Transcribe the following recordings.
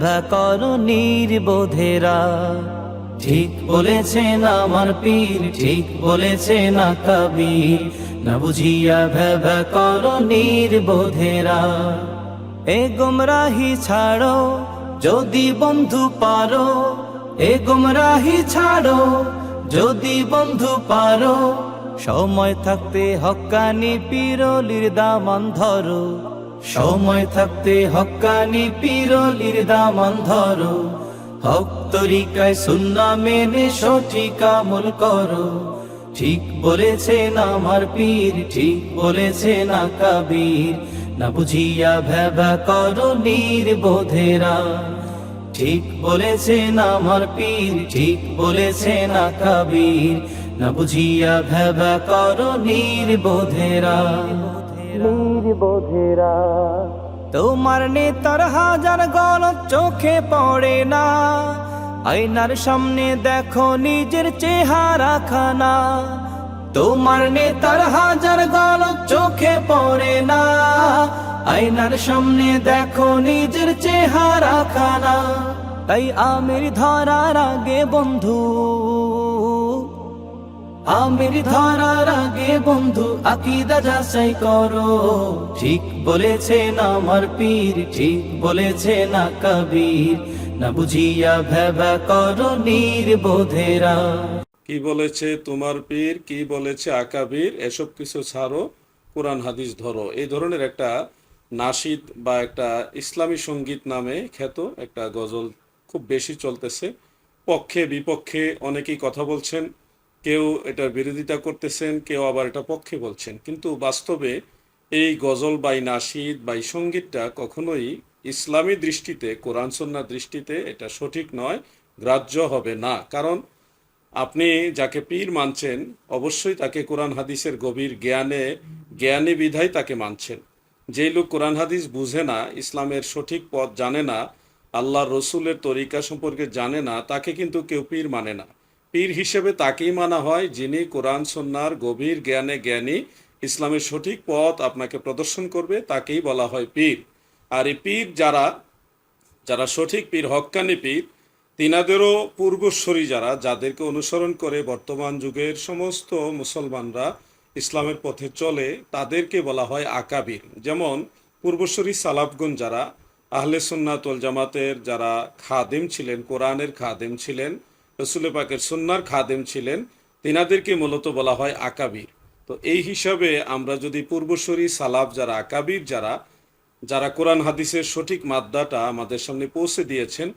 ভা করো নির্বোধেরা। ঠিক বলেছেন আমার পীর, ঠিক বলেছেন কবির। না বুঝিয়া ভ্যা করো নির্বোধেরা। এ গুমরাহি ছাড়ো, যদি বন্ধু পারো। এ গুমরাহি ছাড়ো, যদি বন্ধু পারো। সময় থাকতে হক্কানি পিরলির দামান ধরো। সময় থাকতে হক্কানি পিরলির দামান ধরো হক তরিকায় সুন্না মেনে সঠিক আমল করো। ঠিক বলেছেন আমার পীর, ঠিক বলেছেন কাবীর। না বুঝিয়া ভ্যাবা করো নির্বোধেরা। ঠিক বলেছেন আমার পীর, ঠিক বলেছেন কাবীর। না বুঝিয়া ভ্যাবা করো নির্বোধেরা। নির্বোধেরা তোমার নেতার হাজার গলত চোখে পড়ে না। আয়নার সামনে দেখো নিজের চেহারা খানা। তোমার নেতার হাজার গলত চোখে পড়ে না। আয়নার সামনে দেখো নিজের চেহারা খানা। তাই আমির ধরার আগে বন্ধু। আমির ধরার আগে বন্ধু আকিদা যাচাই করো। ঠিক বলেছেন আমার পীর, ঠিক বলেছেন কবির। না বুঝিয়া ভেবা করো নির্বোধেরা। কি বলেছে তোমার পীর, কি বলেছে আকাবির, এসব কিছু ছাড়ো, কোরআন হাদিস ধরো। এই ধরনের একটা নাসিদ বা একটা ইসলামী সংগীত নামে খ্যাত একটা গজল খুব বেশি চলতেছে। পক্ষে, বিপক্ষে অনেকেই কথা বলছেন। কেউ এটা বিরোধিতা করতেছেন, কেউ আবার এটা পক্ষে বলছেন। কিন্তু বাস্তবে এই গজল বাই এই নাশিদ বা সঙ্গীতটা কখনোই ইসলামী দৃষ্টিতে, কোরআন সন্ন্যার দৃষ্টিতে এটা সঠিক নয়, গ্রাহ্য হবে না। কারণ আপনি যাকে পীর মানছেন, অবশ্যই তাকে কোরআন হাদিসের গভীর জ্ঞানে, জ্ঞানী বিধায় তাকে মানছেন। যেই লোক কোরআন হাদিস বুঝে না, ইসলামের সঠিক পথ জানে না আল্লাহ রসুলের তরিকা সম্পর্কে জানে না, তাকে কিন্তু কেউ পীর মানে না। পীর হিসেবে তাকেই মানা হয়, যিনি কোরআন সন্ন্যার গভীর জ্ঞানে জ্ঞানী। ইসলামের সঠিক পথ আপনাকে প্রদর্শন করবে, তাকেই বলা হয় পীর। আর এই পীর যারা যারা সঠিক পীর হক্কানি পীর, তিনাদেরও পূর্বস্বরী যারা, যাদেরকে অনুসরণ করে বর্তমান যুগের সমস্ত মুসলমানরা ইসলামের পথে চলে, তাদেরকে বলা হয় আকাবির। যেমন পূর্বস্বরী সালাফগুন যারা, আহলে সুন্নাতল জামাতের যারা খাদেম ছিলেন, কোরআনের খাদেম ছিলেন রসুল পাকের সুন্নার খাদেম ছিলেন, তিনাদেরকে মূলত বলা হয় আকাবির। তো এই হিসাবে আমরা যদি পূর্বসরী সালাফ যারা আকাবির, যারা যারা কোরআন হাদিসের সঠিক মাদ্দাটা আমাদের সামনে পৌঁছে দিয়েছেন,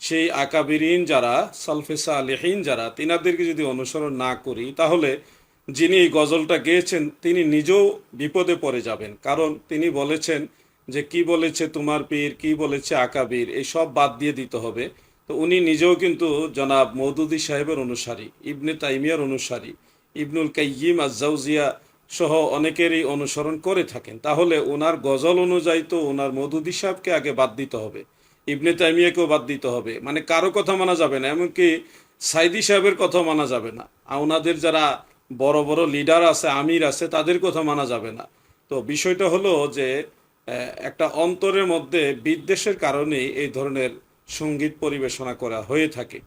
সেই আকাবিরিন যারা সালফেসা আলিহীন যারা, তিনাদেরকে যদি অনুসরণ না করি, তাহলে যিনি এই গজলটা গেয়েছেন, তিনি নিজেও বিপদে পড়ে যাবেন। কারণ তিনি বলেছেন যে, কি বলেছে তোমার পীর, কি বলেছে আকাবির? এই সব বাদ দিয়ে দিতে হবে। তো উনি নিজেও কিন্তু জনাব মৌদুদি সাহেবের অনুসারী, ইবনে তাইমিয়ার অনুসারী, ইবনুল কাইয়িম আজাউজিয়া সহ অনেকেরই অনুসরণ করে থাকেন। তাহলে ওনার গজল অনুযায়ী তো ওনার মধুদি সাহেবকে আগে বাদ দিতে হবে, ইবনে তাইমিয়াকেও বাদ দিতে হবে। মানে কারও কথা মানা যাবে না, এমনকি সাইদি সাহেবের কথা মানা যাবে না। ওনাদের যারা বড় বড় লিডার আছে, আমির আছে, তাদের কথা মানা যাবে না। তো বিষয়টা হলো যে একটা অন্তরের মধ্যে বিদ্বেষের কারণেই এই ধরনের সংগীত পরিবেশনা করা হয়ে থাকে।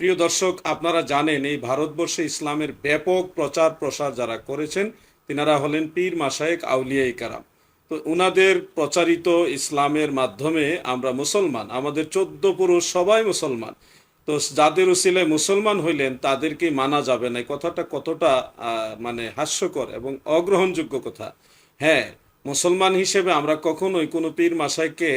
প্রিয় দর্শক, আপনারা জানেন এই ভারতবর্ষে ইসলামের ব্যাপক প্রচার প্রসার যারা করেছেন, তিনারা হলেন পীর মাসায়েক আউলিয়া কারাম। তো উনাদের প্রচারিত ইসলামের মাধ্যমে আমরা মুসলমান, আমাদের চোদ্দ পুরুষ সবাই মুসলমান। তো যাদের উসিলায় মুসলমান হইলেন, তাদেরকে মানা যাবে না। কথাটা কতটা মানে হাস্যকর এবং অগ্রহণযোগ্য কথা। হ্যাঁ মুসলমান হিসেবে আমরা কখনোই কোনো পীর মাসাইকে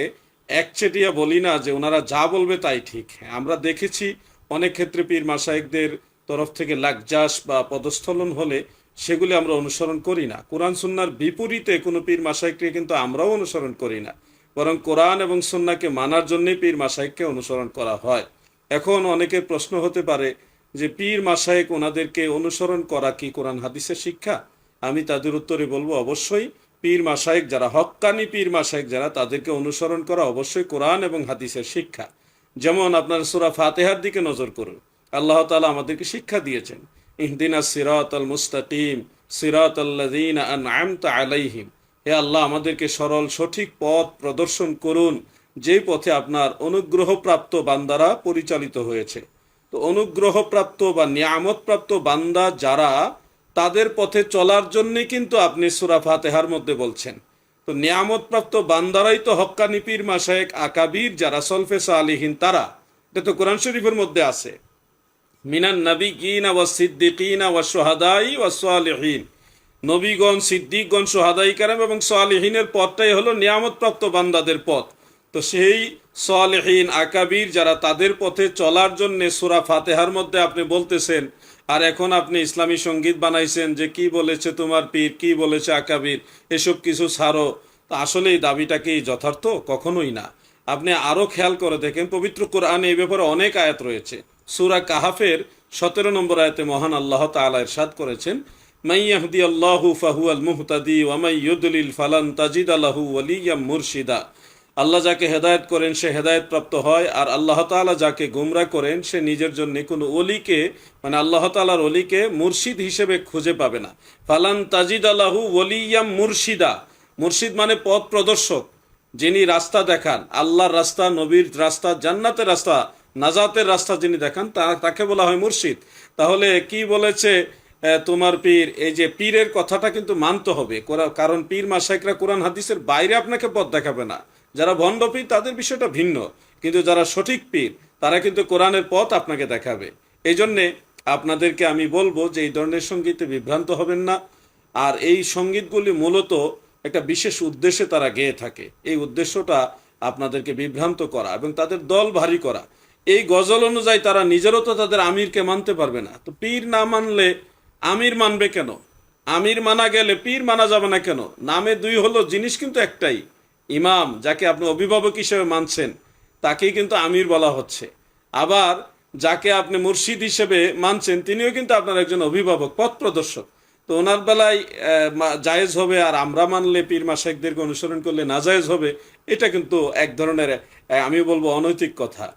একচেটিয়া বলি না যে ওনারা যা বলবে তাই ঠিক। আমরা দেখেছি অনেক ক্ষেত্রে পীর মাসাইকদের তরফ থেকে লাকজাস বা পদস্থলন হলে সেগুলি আমরা অনুসরণ করি না। কোরআন সুন্নার বিপরীতে কোনো পীর মাসাইককে কিন্তু আমরাও অনুসরণ করি না। বরং কোরআন এবং সুন্নাকে মানার জন্যই পীর মাসাইককে অনুসরণ করা হয়। এখন অনেকের প্রশ্ন হতে পারে যে পীর মাসাইক ওনাদেরকে অনুসরণ করা কি কোরআন হাদিসের শিক্ষা? আমি তাদের উত্তরে বলব, অবশ্যই পীর মাসাইক যারা, হক্কানি পীর মাসাইক যারা, তাদেরকে অনুসরণ করা অবশ্যই কোরআন এবং হাদিসের শিক্ষা। যেমন আপনার সুরা ফাতেহার দিকে নজর করুন, আল্লাহ তাআলা আমাদেরকে শিক্ষা দিয়েছেন, ইহদিনা সিরাত আল মুস্তাকিম সিরাত আলাইহিম। হে আল্লাহ, আমাদেরকে সরল, সঠিক পথ প্রদর্শন করুন যে পথে আপনার অনুগ্রহপ্রাপ্ত বান্দারা পরিচালিত হয়েছে। তো অনুগ্রহপ্রাপ্ত বা নিয়ামতপ্রাপ্ত বান্দা যারা তাদের পথে চলার জন্যই কিন্তু আপনি সুরা ফাতেহার মধ্যে বলছেন। তো নিয়ামতপ্রাপ্ত বান্দারাই তো হক্কানি পীর মাসায়েক আকাবির যারা সলফেসা আলিহীন তারা। এটা তো কোরআন শরীফের মধ্যে আছে। মিনান নবী গিনা ওয়া সিদ্দিকিনা ওয়া সোহাদাই ওয়া সোয়ালিহীন নবীগণ, সিদ্দিকগণ সোহাদাই কারাম এবং সোয়ালিহীনের পথটাই হলো নিয়ামতপ্রাপ্ত বান্দাদের পথ। তো সেই সোয়ালিহীন আকাবির যারা তাদের পথে চলার জন্য সুরা ফাতেহার মধ্যে আপনি বলতেছেন আর এখন আপনি ইসলামী সংগীত বানাইছেন যে কি বলেছে তোমার পীর, কি বলেছে আকাবির, এসব কিছু ছাড়ো। তা আসলে এই দাবিটা কি যথার্থ? কখনোই না। আপনি আরও খেয়াল করে দেখেন, পবিত্র কোরআনে এই ব্যাপারে অনেক আয়াত রয়েছে। সুরা কাহাফের সতেরো নম্বর আয়াতে মহান আল্লাহ তাআলা ইরশাদ করেছেন মাইয়াহদি আল্লাহু ফাহু আল মুহতাদি ওয়ামাই ফালান তাজিদ আল্লাহু ওয়ালিয়াম মুরশিদা। আল্লাহ যাকে হেদায়েত করেন, সে হেদায়েত প্রাপ্ত হয়, আর আল্লাহ তাআলা যাকে গুমরা করেন, সে নিজের জন্য কোনো অলিকে মানে আল্লাহ তাআলার অলিকে মুর্শিদ হিসেবে খুঁজে পাবে না। ফালান তাজিদ আল্লাহু ওয়ালিয়াম মুর্শিদা। মুর্শিদ মানে পথ প্রদর্শক, যিনি রাস্তা দেখান। আল্লাহর রাস্তা, নবীর রাস্তা, জান্নাতের রাস্তা, নাজাতের রাস্তা যিনি দেখান, তা- তাকে বলা হয় মুর্শিদ। তাহলে কি বলেছে তোমার পীর? এই যে পীরের কথাটা কিন্তু মানতে হবে। কোরা- কারণ পীর মাসাইকরা কোরআন হাদিসের বাইরে আপনাকে পথ দেখাবে না। যারা ভণ্ড পীর, তাদের বিষয়টা ভিন্ন। কিন্তু যারা সঠিক পীর, তারা কিন্তু কোরআনের পথ আপনাকে দেখাবে। এই জন্যে আপনাদেরকে আমি বলব যে এই ধরনের সঙ্গীতে বিভ্রান্ত হবেন না। আর এই সঙ্গীতগুলি মূলত একটা বিশেষ উদ্দেশ্যে তারা গেয়ে থাকে। এই উদ্দেশ্যটা আপনাদেরকে বিভ্রান্ত করা এবং তাদের দল ভারী করা। এই গজল অনুযায়ী তারা নিজেরও তো তাদের আমিরকে মানতে পারবে না। তো পীর না মানলে আমির মানবে কেন? আমির মানা গেলে পীর মানা যাবে না কেন? নামে দুই হলো জিনিস কিন্তু একটাই। ইমাম, যাকে আপনি অভিভাবক হিসেবে মানছেন, তাকেই কিন্তু আমির বলা হচ্ছে। আবার যাকে আপনি মুর্শিদ হিসেবে মানছেন, তিনিও কিন্তু আপনার একজন অভিভাবক, পথ প্রদর্শক। তো ওনার বেলায় জায়েজ হবে আর আমরা মানলে পীর মাসেকদেরকে অনুসরণ করলে না জায়েজ হবে, এটা কিন্তু এক ধরনের আমি বলব অনৈতিক কথা।